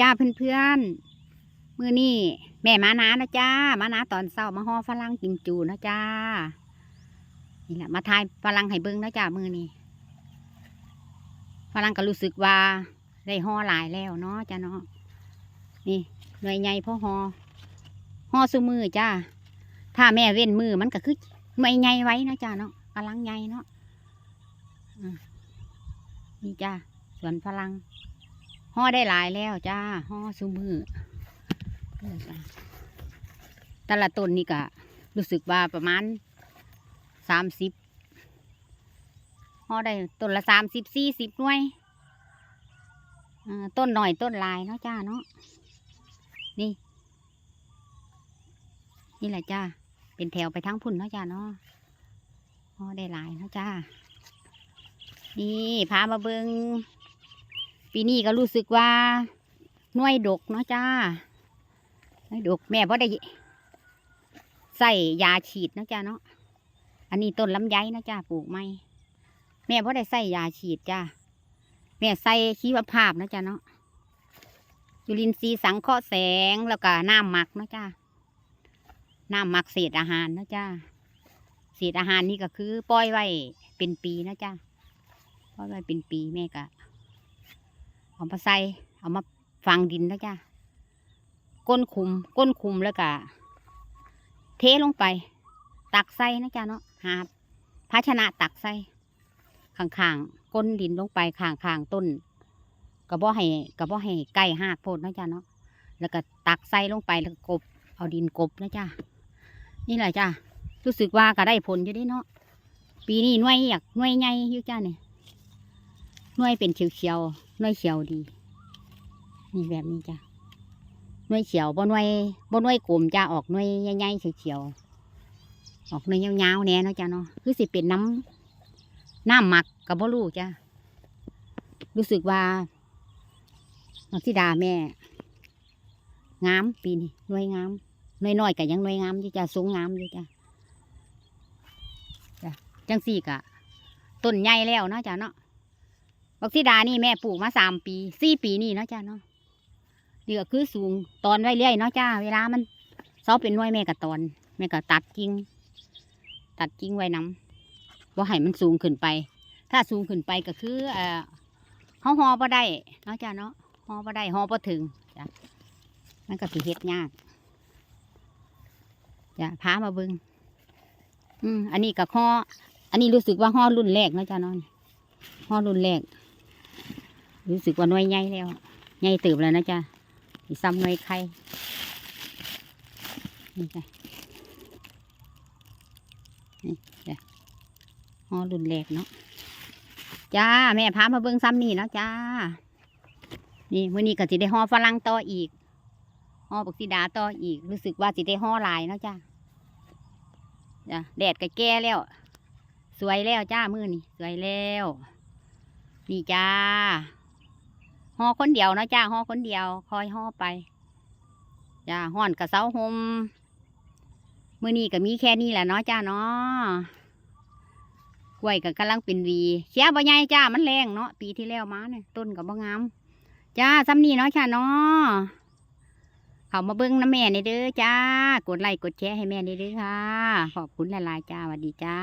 จ้าเพื่อนๆ มือนี่แม่มานานะจ้า มานาตอนเช้ามาห่อฝรั่งกิมจูนะจ้า นี่แหละมาทายฝรั่งให้เบิ้งนะจ้ามือนี่ฝรั่งก็รู้สึกว่าได้ห่อหลายแล้วเนาะจ้าเนาะนี่หน่วยใหญ่พ่อห่อห่อซุมือจ้า ถ้าแม่เว้นมือมันก็คือไม่ใหญ่ไว้นะจ้าเนาะฝรั่งใหญ่เนาะนี่จ้าสวนฝรั่ง ห่อได้หลายแล้วจ้าห่อซุมือแต่ละต้นนี่ก็รู้สึกว่าประมาณสามสิบห่อได้ต้นละสามสิบสี่สิบหน่วยต้นหน่อยต้นลายเนาะจ้าเนาะนี่ นี่แหละจ้าเป็นแถวไปทั้งพุ่นเนาะจ้าเนาะห่อได้หลายเนาะจ้านี่พามาเบิง ปีนี้ก็รู้สึกว่าน่วยดกเนาะจ้าน่วยดกแม่พ่ได้ใส่ยาฉีดเนาะจ้าเนาะอันนี้ต้นลำไยเนาะจ้าปลูกไม่แม่พ่ได้ใส่ยาฉีดจ้าแม่ใส่ชีวภาพเนาะจ้าเนาะจุลินทรีย์สังเคราะห์แสงแล้วก็น้ำหมักเนาะจ้าน้ำหมักเศษอาหารเนาะจ้าเศษอาหารนี่ก็คือปล่อยไว้เป็นปีเนาะจ้าปล่อยไว้เป็นปีแม่ก็ เอามาใส่เอามาฝังดินแล้วจ้ะก้นคุมก้นคุมแล้วก็เทลงไป ตักใส่นะจ้ะเนาะหาภาชนะตักใส่ข้างๆก้นดินลงไปข้างๆต้นกระบอกให้กระบอกให้ไก่หักโพดนะจ้ะเนาะแล้วก็ตักใส่ลงไปแล้วกกบ เอาดินกบนะจ้ะนี่แหละจ้ะรู้สึกว่าก็ได้ผลอยู่ดิเนาะปีนี้หน่วยอยากหน่วยใหญ่อยู่จ้ะเนี่ย น่วยเป็นเขียวๆหน่วยเขียวดี นี่แบบนี้จ้ะน่วยเขียวบ่น่วยบ่น่วยกลมจ้ะออกน่วยใหญ่ๆเขียวๆออกน่วยยาวๆแน่เนาะจ้ะเนาะคือสิเป็นน้ำน้ำหมักกับบ่รู้จ้ะรู้สึกว่านักธิดาแม่งามปีนี้น่วยงามน่วยน้อยก็ยังน่วยงามอยู่จ้ะสูงงามอยู่จ้ะจ้ะจังสี่กะต้นใหญ่แล้วเนาะจ้ะเนาะ บักซีดานี่แม่ปลูกมาสามปีสี่ปีนี่เนาะจ้าเนาะเดือคือสูงตอนไว้เรื่อยเนาะจ้า เวลามันเสาเป็นน่วยแม่ก็ตอน แม่ก็ตัดกิ่งตัดกิ่งไว้น้ำว่าให้มันสูงขึ้นไป ถ้าสูงขึ้นไปก็คือเอ่อเขาหอบ่ได้เนาะจ้าเนาะหอบ่ได้หอบ่ถึงจ้ะมันก็สิเฮ็ดยากจ้ะพามาเบิงอืมอันนี้กับห่ออันนี้รู้สึกว่าห่อรุ่นแรกเนาะจ้าเนาะห่อรุ่นแรก รู้สึกว่าหน่วยใหญ่แล้วใหญ่ตื่นแล้วนะจ๊ะซ้ำหน่วยไข่นี่จ้ะนี่จ้ะหอรุนแรกเนาะจ้าแม่พามาเบิ้งซ้ำนี่เนาะจ้า นี่มื่อนี้ก็สิได้ห่อฝรั่งต่ออีกห่อบักซีดาต่ออีก รู้สึกว่าสิได้ห่อลายเนาะจ้าจ้ะแดดก็แก่แล้ว สวยแล้วจ้ามือนี่สวยแล้ว นี่จ้า ห่อคนเดียวเนาะจ้าห่อคนเดียว คอยห่อไปจ้าห่อนกับเสาหมมือนี้ก็มีแค่นี้แหละเนาะจ้าเนาะกล้วยก็กำลังเป็นวีเชียบ่ใหญ่จ้ามันแรงเนาะปีที่แล้วมาเนี่ยต้นกับบ่งามจ้าซ้ำนี่เนาะจ้าเนาะเขามาเบิ้งน้ำแม่ในเด้อจ้ากดไลค์กดแชร์ให้แม่ในเด้อค่ะ ขอบคุณหลายๆจ้าสวัสดีจ้า